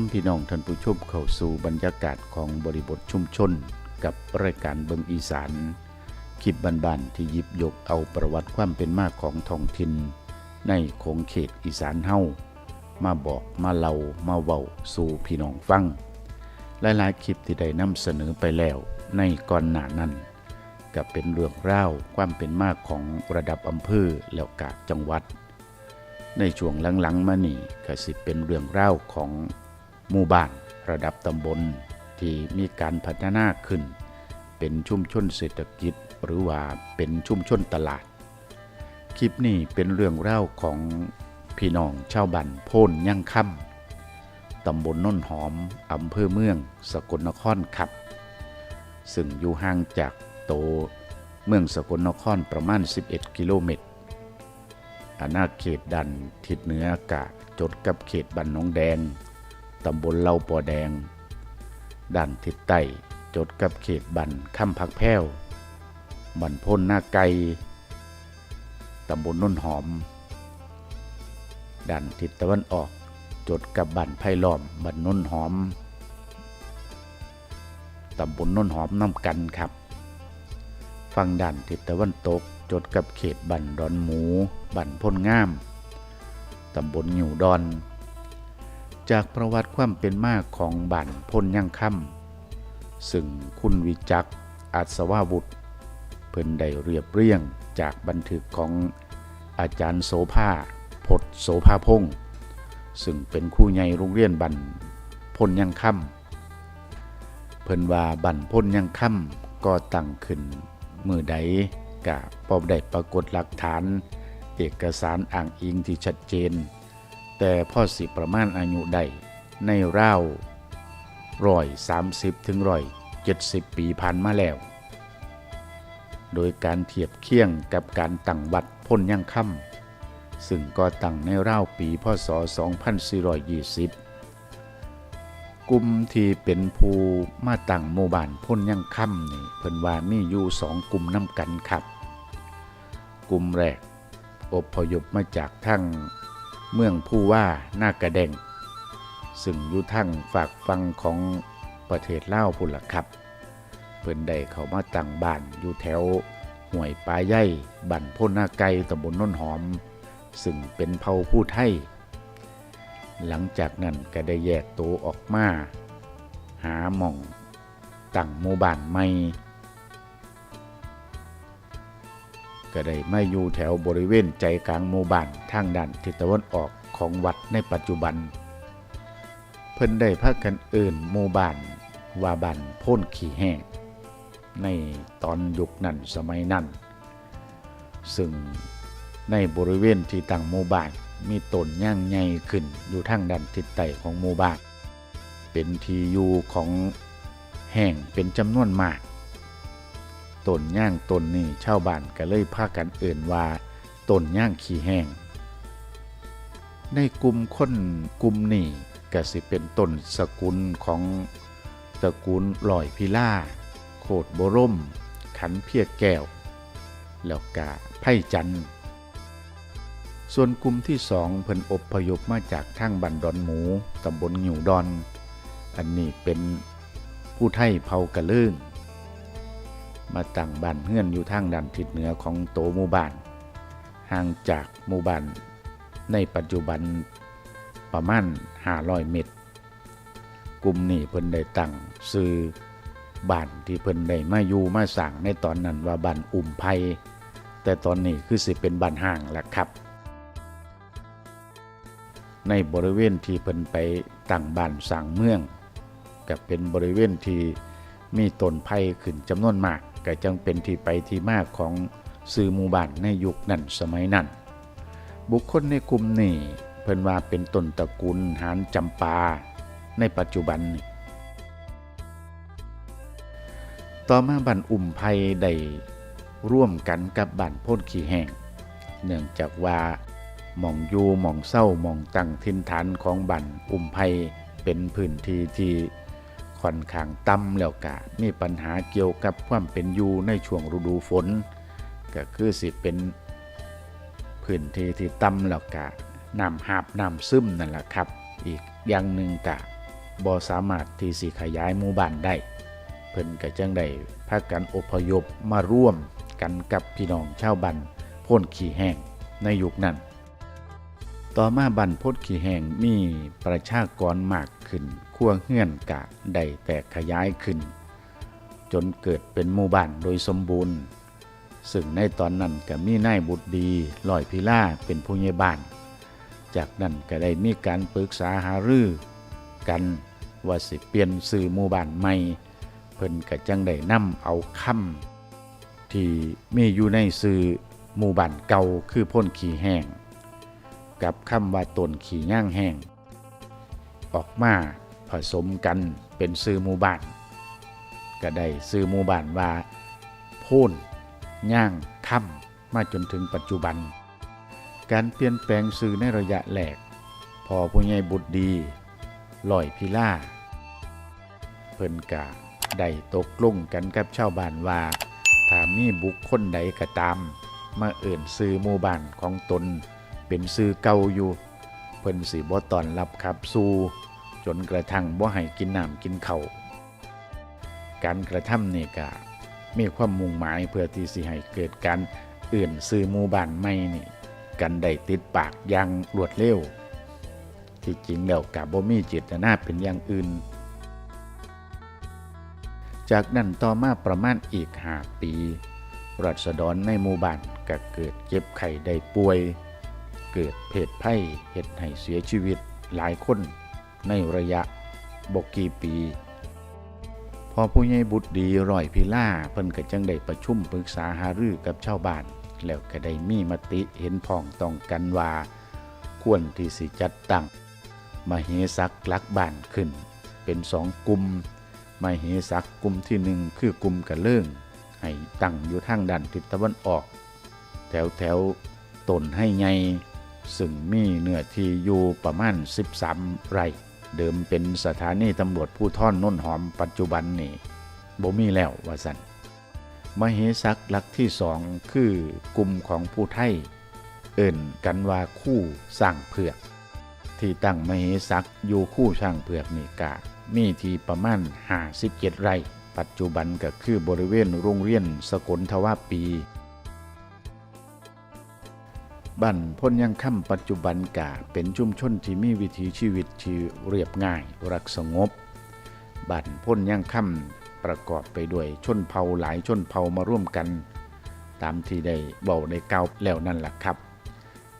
นำพี่น้องท่านผู้ชมเข้าสู่บรรยากาศของบริบทชุมชน กับรายการเบิงอีสานคลิปบันๆที่ยิบยกเอาประวัติความเป็นมาของท้องถิ่นในโขงเขตอีสานเฮามาบอกมาเล่ามาเว้าสู่พี่น้องฟัง หลายๆคลิปที่ได้นำเสนอไปแล้วในก่อนหน้านั้นก็เป็นเรื่องราวความเป็นมาของระดับอำเภอแล้วกะจังหวัด ในช่วงหลังๆมานี่ก็สิเป็นเรื่องราวของ หมู่บ้านระดับตำบลที่มีการพัฒนาขึ้น เป็นชุมชนเศรษฐกิจหรือว่าเป็นชุมชนตลาด คลิปนี้เป็นเรื่องเล่าของพี่น้องชาวบ้านโพนย่างค่ำตำบลนน้นหอมอำเภอเมือง สกลนครครับ ซึ่งอยู่ห่างจากโตเมืองสกลนครประมาณ 11 กิโลเมตรอาณาเขตดันทิศเหนือกะจดกับเขตบันหนองแดง ตำบลเล่าปอแดง ด้านทิศใต้จดกับเขตบันค่ำพักแพ้ว บันพ้นหน้าไกลตำบลน้นหอม ด้านทิศตะวันออกจดกับบันไผ่ล้อมบันน้นหอมตำบลน้นหอมน้ำกันครับฝั่งด้านทิศตะวันตกจดกับเขตบันดอนหมู บันพ้นงาม ตำบลหิวดอน จากประวัติความเป็นมาของบันพ้นย่างค่ำซึ่งคุณวิจักอัศวาวุฒิเพิ่นได้เรียบเรียงจากบันทึกของอาจารย์โสภาพดโสภาพงศ์ซึ่งเป็นครูใหญ่โรงเรียนบันพ้นย่างค่ำเพิ่นว่าบันพ้นย่างค่ำก็ตั้งขึ้นมือใดกะพอได้ปรากฏหลักฐาน เอกสารอ้างอิงที่ชัดเจน แต่พ่อสิประมาณอายุใดในราวร้อยสามสิบถึงร้อยเจ็ดสิบปีผ่านมาแล้ว โดยการเทียบเคียงกับการตั้งวัดพ้นย่างค่ำซึ่งก็ตั้งในราวปีพศ 2420 กลุ่มที่เป็นผู้มาตั้งโมบานพ้นย่างค่ำนี่เพิ่นว่ามีอยู่สองกลุ่มน้ำกันครับ กลุ่มแรกอพยพมาจากทั้ง เมืองผู้ว่าหน้ากระแดงซึ่งอยู่ทั้งฝากฟังของประเทศลาวพุ่นละครับ เพิ่นได้เขามาตั้งบ้านอยู่แถวห้วยปลาใหญ่บ้านพ้นหน้าไกตำบลน้นหอม ซึ่งเป็นเผ่าผู้ไทย หลังจากนั้นก็ได้แยกตัวออกมา หาหม่องตั้งหมู่บ้านใหม่ ก็ได้ไม่อยู่แถวบริเวณใจกลางหมู่บ้านทางด้านทิศตะวันออกของวัดในปัจจุบัน เพิ่นได้พักกันเอื่นหมู่บ้านว่าบ้านพ่นขี่แห้งในตอนยุคนั้นสมัยนั้น ซึ่งในบริเวณที่ตั้งหมู่บ้านมีต้นย่างใหญ่ขึ้นอยู่ทางด้านทิศใต้ของหมู่บ้านเป็นที่อยู่ของแห้งเป็นจำนวนมาก ต้นย่างต้นนี้ชาวบ้านก็เลยพากันเอื่นว่าต้นย่างขี้แห้ง ในกลุ่มคนกลุ่มนี้ก็สิเป็นต้นสกุลของตระกูลลอยพิล่าโคดโบร่มขันเพียแก้ว แล้วกาไพ่จันส่วนกลุ่มที่สองเพิ่นอบพยพมาจากทางบันดอนหมูตำบลหงิวดอน อันนี้เป็นผู้ไทยเผากระเลื่อง มาตั้งบ้านเฮือนอยู่ทางด้านทิศเหนือของโตหมู่บ้าน ห่างจากหมู่บ้านในปัจจุบันประมาณ500 เมตร กลุ่มนี้เพิ่นได้ตั้งซื้อบ้านที่เพิ่นได้มาอยู่มาสั่งในตอนนั้นว่าบ้านอุ่มไพแต่ตอนนี้คือสิเป็นบ้านห่างแล้วครับ ในบริเวณที่เพิ่นไปตั้งบ้านสร้างเมืองก็เป็นบริเวณที่มีต้นไผ่ขึ้นจำนวนมาก ก็จังเป็นที่ไปที่มาของซื้อมูบานในยุคนั้นสมัยนั้น บุคคลในกลุ่มนี้เพิ่นว่าเป็นต้นตระกูลหานจำปา ในปัจจุบันนี้ต่อมาบันอุ่มไผ่ได้ร่วมกันกับบันพ่นขี้แห้งเนื่องจากว่าหม่องยูหม่องเศร้าหม่องตั้งทินฐานของบันอุ่มไผ่เป็นพื้นที่ที่ ค่อนข้างต่ำแล้วกะมีปัญหาเกี่ยวกับความเป็นอยู่ในช่วงฤดูฝน ก็คือสิเป็นพื้นที่ที่ต่ำแล้วกะน้ำหาบน้ำซึมนั่นแหละครับ อีกอย่างหนึ่งกะบ่สามารถที่สิขยายหมู่บ้านได้ เพิ่นก็จังได้พากันอพยพมาร่วมกันกับพี่น้องชาวบ้านพ้นขี่แห้งในยุคนั้น ต่อมาบันพดขี่แห่งมีประชากรมากขึ้นขั้วเฮื่อนกะได้แตกขยายขึ้น จนเกิดเป็นหมู่บ้านโดยสมบูรณ์ ซึ่งในตอนนั้นก็มีนายบุตรดีลอยพิล่าเป็นผู้ใหญ่บ้าน จากนั้นก็ได้มีการปรึกษาหารือกันว่าสิเปลี่ยนสื่อหมู่บ้านใหม่ เพิ่นก็จังได้นำเอาคำที่มีอยู่ในสื่อหมู่บ้านเก่าคือพ่นขี่แห้ง กับคำว่าตนขี่ย่างแห้ง ออกมาผสมกันเป็นซื้อหมู่บ้านก็ได้ซื้อหมู่บ้านว่าโพ่นย่างค่ำมาจนถึงปัจจุบัน การเปลี่ยนแปลงซื้อในระยะแรกพอผู้ใหญ่บุตรดีลอยพิล่าเพิ่นกะได้ตกลงกันกับชาวบ้านว่าถ้ามีบุคคลใดก็ตาม มาเอิ่นซื้อหมู่บ้านของตน เป็นซื้อเก่าอยู่เพิ่นสิบ่ตอนรับขับสู่จนกระทั่งบ่ให้กินน้ำกินเขาวการกระทำเนี่ก็มีความมุ่งหมายเพื่อที่สิให้เกิดการเอื่นซื้อหมู่บ้านใหม่นี่ กันได้ติดปากอย่างรวดเร็ว ที่จริงแล้วกับบ่มีเจตนาเป็นอย่างอื่น จากนั้นต่อมาประมาณอีกห้าปีรัษฎรในหมู่บ้านก็เกิดเจ็บไข้ได้ป่วย เกิดเพศภัยเหตุให้เสียชีวิตหลายคนในระยะบกกี่ปี พอผู้ใหญ่บุตรดีร่อยพิล่าเพิ่นก็จังได้ประชุมปรึกษาหารือกับชาวบ้าน แล้วก็ได้มีมติเห็นพ้องต้องกันว่า ควรที่สิจัดตั้งมเหสักลักบ้านขึ้น เป็นสองกลุ่มมเหสักกลุ่มที่หนึ่งคือกลุ่มกระเลื่องให้ตั้งอยู่ทางด้านทิศตะวันออก แถวแถวตนให้ไง ซึ่งมีเนื้อที่อยู่ประมาณ 13 ไร่ เดิมเป็นสถานีตำรวจผู้ท่อนน้นหอมปัจจุบันนี่บ่มีแล้วว่าสันมเหสักหลักที่สองคือกลุ่มของผู้ไทย เอิ่นกันว่าคู่สร้างเผือก ที่ตั้งมเหสักอยู่คู่ช่างเผือกนี่กะมีที่ประมาณ57ไร่ ปัจจุบันก็คือบริเวณโรงเรียนสกลทวาปี บ้านพ้นยังค่ำปัจจุบันกะเป็นชุมชนที่มีวิถีชีวิตที่เรียบง่าย รักสงบบ้านพ้นยังค่ำประกอบไปด้วยชนเผ่าหลายชนเผ่ามาร่วมกัน ตามที่ได้เบาได้เก่าแล้วนั่นแหละครับ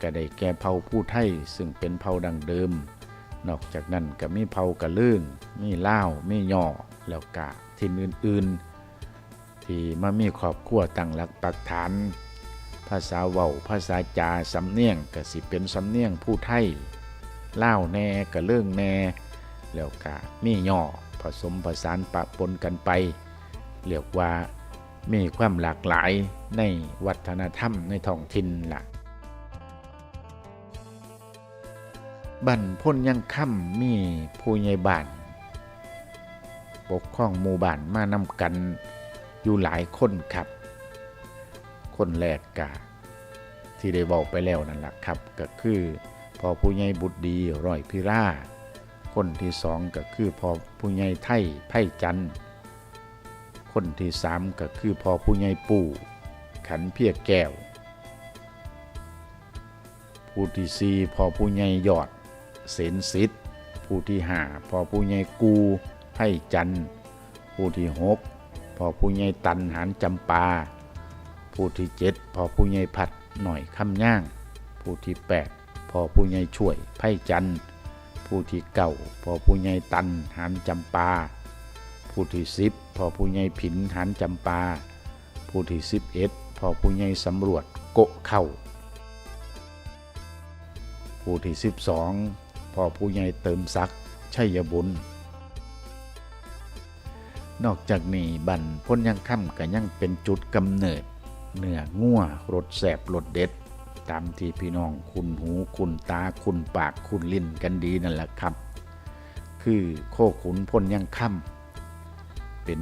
ก็ได้แก่เผ่าผู้ไทยซึ่งเป็นเผ่าดังเดิม นอกจากนั้นก็มีเผ่ากระลื่องมีล่าวมีย่อแล้วกะทินอื่น ๆ ที่มามีครอบครัวตั้งหลักปักฐาน ภาษาเว้าภาษาจาสำเนียงก็สิเป็นสำเนียงผู้ไทยเล่าแน่กะเลื่องแน่แล้วกะมีย่อผสมผสานปะปนกันไปเรียกว่ามีความหลากหลายในวัฒนธรรมในท้องถิ่นล่ะบ้านพ้นยังค่ำมีผู้ใหญ่บ้านปกครองหมู่บ้านมานำกันอยู่หลายคนครับ คนแรกกะที่ได้บอกไปแล้วนั่นแหละครับ ก็คือพอผู้ใหญ่บุตรดีร้อยพิราคนที่สองก็คือพอผู้ใหญ่ไทยไพ่จันคนที่สามก็คือพอผู้ใหญ่ปู่ขันเพียแก้ว ผู้ที่สี่พอผู้ใหญ่ยอดเสนสิทธิ์ผู้ที่ห้าพอผู้ใหญ่กูไพ่จันผู้ที่หกพอผู้ใหญ่ตันหานจำปา ผู้ที่เจ็ดพอผู้ใหญ่ผัดหน่อยคำย่าง ผู้ที่แปดพอผู้ใหญ่ช่วยไพ่จันผู้ที่เก่าพอผู้ใหญ่ตันหานจำปา ผู้ที่สิบพอผู้ใหญ่ผินหานจำปา ผู้ที่สิบเอ็ดพอผู้ใหญ่สำรวจโกะเข้าผู้ที่สิบสองพอผู้ใหญ่เติมซักชัยบุญนอกจากนี้บันพ้นยังค่ำก็ยังเป็นจุดกำเนิด เนื้องัวรสแสบรสเด็ด ตามที่พี่น้องคุณหูคุณตาคุณปากคุณลิ้นกันดีนั่นแหละครับ คือโคขุนพ้นยังค่ำเป็น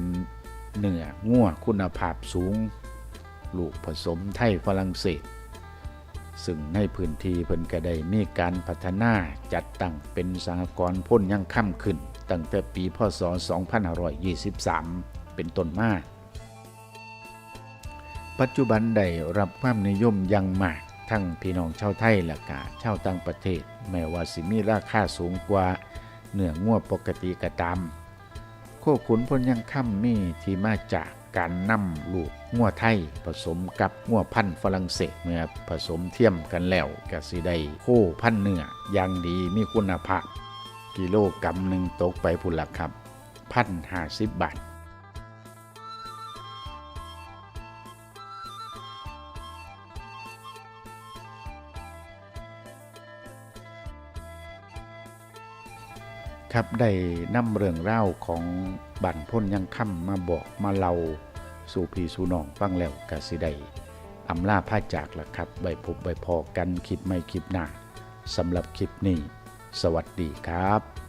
เนื้องัวคุณภาพสูง ลูกผสมไทยฝรั่งเศส ซึ่งในพื้นที่เพิ่นก็ได้มีการพัฒนาจัดตั้งเป็นสหกรณ์พ่นยังค่ำขึ้นตั้งแต่ปีพศ 2523 เป็นต้นมา ปัจจุบันได้รับความนิยมอยังมาก ทั้งพี่น้องชาวไทยและกาชาวต่างประเทศ แม้ว่าสิมีราคาสูงกว่าเนื้องัวปกติก็ตามโคขุนพลยังค่ำมีที่มาจากการนำลูกงัวไทย ผสมกับงัวพันธุ์ฝรั่งเศสเมื่อผสมเทียมกันแล้วก็สิได้โคพันธุ์เนื้ออย่างดีมีคุณภาพ กิโลกรัมหนึ่งตกไปพุ่นละครับพันห้าสิบบาท ครับได้นำเรื่องเล่าของบั่นพ้นยังค่ำมาบอกมาเล่าสู่พี่สู่น้องฟังแล้วกสิได้อำลาผ้าจากละครับใบพบใบพอกันคลิปไม่คลิปหน้าสำหรับคลิปนี้ สวัสดีครับ